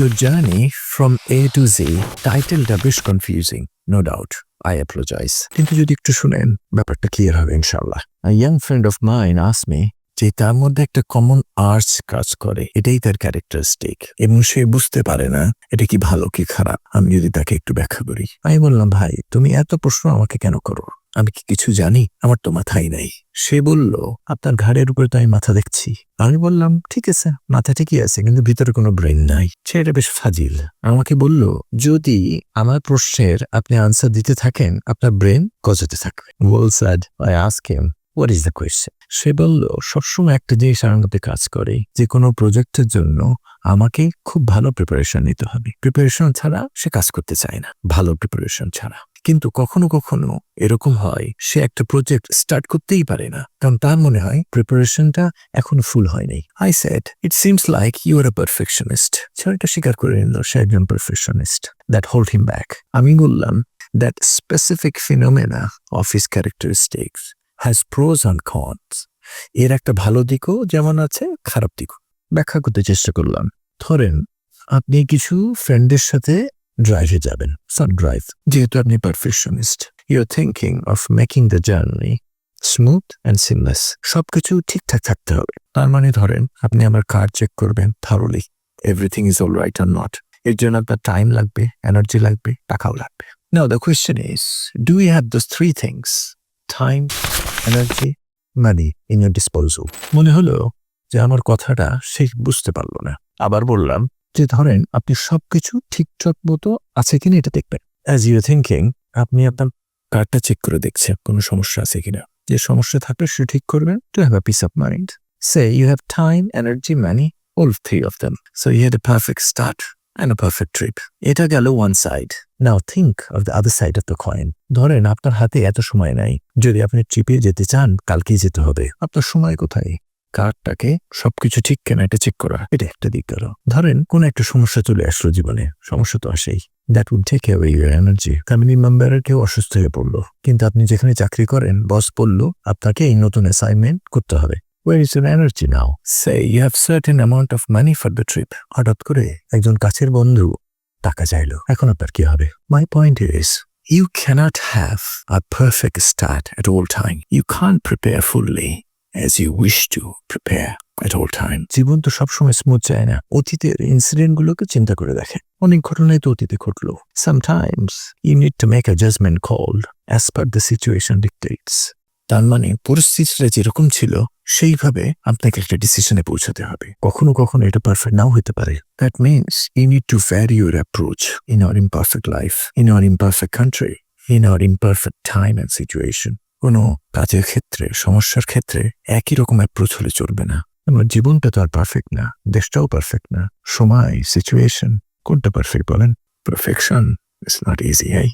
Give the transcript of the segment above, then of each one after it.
Your journey from A to Z টাইটেলটা বেশ confusing no doubt I apologize কিন্তু যদি একটু শুনেন, ব্যাপারটা ক্লিয়ার হবে ইনশাল্লাহ young friend of mine Asmi যে তার মধ্যে একটা কমন আর্টস কাজ করে, এটাই তার ক্যারেক্টারিস্টিক এবং সে বুঝতে পারে না, এটা কি ভালো, কি খারাপ, আমি যদি তাকে একটু ব্যাখ্যা করি। আমি বললাম, ভাই, তুমি এত প্রশ্ন আমাকে কেন করো? আমি কি কিছু জানি? আমার তো মাথায় নাই। সে বলল, আপনার ঘাড়ের উপরে তো আমি মাথা দেখছি। আমি বললাম, ঠিক আছে, মাথা ঠিকই আছে, কিন্তু ভিতরে কোনো ব্রেন নাই। এটা বেশ ফাজিল। আমাকে বলল, যদি আমার প্রশ্নের আপনি আনসার দিতে থাকেন, আপনার ব্রেন গজাতে থাকবে। Well said I ask him what is the question সে বলল, সবসময় একটা জিনিস আমার কাজ করে, যে কোনো প্রজেক্টের জন্য আমাকে খুব ভালো প্রিপারেশন নিতে হবে। প্রিপারেশন ছাড়া সে কাজ করতে চায় না, ভালো প্রিপারেশন ছাড়া। কিন্তু কখনো কখনো এরকম হয়, সে একটা প্রজেক্ট স্টার্ট করতেই পারে না। কারণ তার মনে হয় প্রিপারেশনটা এখনও ফুল হয়নি। I said it seems like you are a perfectionist ছেলেটা স্বীকার করে নিল, সে একজন perfectionist that hold him back আমি বললাম that specific phenomena of his characteristics has pros and cons এর একটা ভালো দিকও যেমন আছে, খারাপ দিকও। ব্যাখ্যা করতে চেষ্টা করলাম। ধরেন, আপনি কিছু ফ্রেন্ডের সাথে ড্রাইভে যাবেন সান ড্রাইভ যেহেতু আপনি perfectionist you are thinking of making the journey smooth and seamless সবকিছু ঠিকঠাক থাকতে হবে। তার মানে ধরেন, আপনি আমার কার চেক করবেন thoroughly everything is all right or not এর জন্য আপনার টাইম লাগবে এনার্জি লাগবে, টাকাও লাগবে। Now the question is do you have those three things time energy money in your disposal? মনে হলো যে আমার কথাটা সে বুঝতে পারল না। আবার বললাম যে ধরেন আপনি সবকিছু ঠিকঠাক মতো আছে কিনা এটা দেখবেন। অ্যাজ ইউ থিঙ্কিং আপনি আপনার কার্ডটা চেক করে দেখছেন কোনো সমস্যা আছে কিনা। যে সমস্যা থাকলে সে ঠিক করবেন to have a piece of mind say you have time energy money all three of them. So you had a perfect start and a perfect trip. এটা গেল one side now think of the other side of the coin. ধরেন আপনার হাতে এত সময় নাই। যদি আপনি ট্রিপে যেতে চান, কালকেই যেতে হবে। আপনার সময় কোথায়? কার্ডটাকে সবকিছু ঠিক কেনা এটা চেক করা। এটা একটা দিক গেল ধরেন, কোন একটা সমস্যা চলে আসলো জীবনে। সমস্যা তো আসেই। That would take away your energy family মেম্বারের কেউ অসুস্থ হয়ে পড়ল। কিন্তু আপনি যেখানে চাকরি করেন বস বলল, আপনাকে এই নতুন অ্যাসাইনমেন্ট করতে হবে। Where is your energy now? Say you have certain amount of money for the trip. হঠাৎ করে একজন কাছের বন্ধু টাকা চাইলো। এখন আপনার কি হবে? My point is you cannot have a perfect start at all time you can prepare fully as you wish to prepare at all time জীবন তো সবসময় স্মুথ যায় না। অতীতের ইনসিডেন্ট গুলোকে চিন্তা করে দেখে। অনেক ঘটনাই তো অতীতে ঘটলো। Sometimes you need to make a judgement call as per the situation dictates তার মানে পরিস্থিতিটা যেরকম ছিল, সেইভাবে আপনাকে একটা ডিসিশনে পৌঁছাতে হবে। কখনো কখনো এটা পারফেক্ট নাও হতে পারে। That means you need to vary your approach in our imperfect life in our imperfect country in our imperfect time and situation কোনো কাজের ক্ষেত্রে, সমস্যার ক্ষেত্রে একই রকম অ্যাপ্রোচ হলে চলবে না। আমার জীবনটা তো আর পারফেক্ট না, দেশটাও পারফেক্ট না, সময় সিচুয়েশন কোনটা পারফেক্ট বলেন? Perfection it's not easy I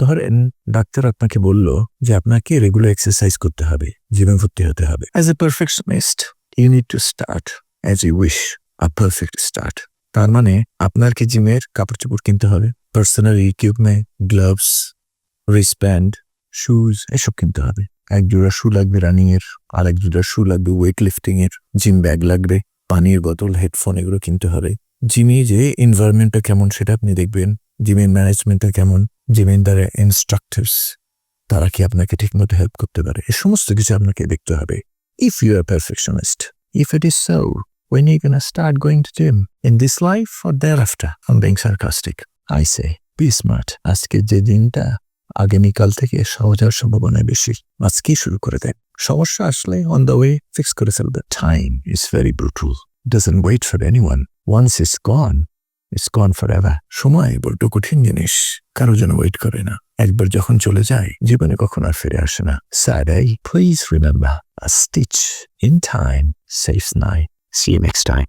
ধরেন, ডাক্তার আপনাকে বলল যে আপনাকে রেগুলার এক্সারসাইজ করতে হবে জীবন ভর্তি হতে হবে। As a perfectionist you need to start as you wish a perfect start তার মানে আপনার কি জিমের কাপড় চোপড় কিনতে হবে। Personal equipment gloves wristband shoes এসব কিনতে হবে। এক জোড়া শু লাগবে রানিং এর, আর এক জোড়া শু লাগবে ওয়েট লিফটিং এর। জিম ব্যাগ লাগবে, পানির বোতল হেডফোন এগুলো কিনতে হবে। জিমে যে এনভায়রনমেন্টটা কেমন সেটা আপনি দেখবেন। জিমের ম্যানেজমেন্টটা কেমন জিমের দ্বারা ইনস্ট্রাক্টরস তারা কি আপনাকে ঠিকমতো হেল্প করতে পারে? এই সমস্ত কিছু আপনাকে দেখতে হবে। If you are perfectionist if it is so when you gonna start going to gym? In this life or thereafter? I'm being sarcastic. I say, be smart. যে দিনটা আগামীকাল থেকে সহজ হওয়ার সম্ভাবনা বেশি। আজকেই শুরু করে দেন সমস্যা আসলে অন দ্য ওয়ে ফিক্স করে ফেলবে। Time is very brutal doesn't wait for anyone once is gone it's gone for ever সময় বড্ড কঠিন জিনিস। কারও যেন ওয়েট করে না। একবার যখন চলে যায়, জীবনে কখন আর ফিরে আসে না। স্যাডাই please remember a stitch in time saves nine see next time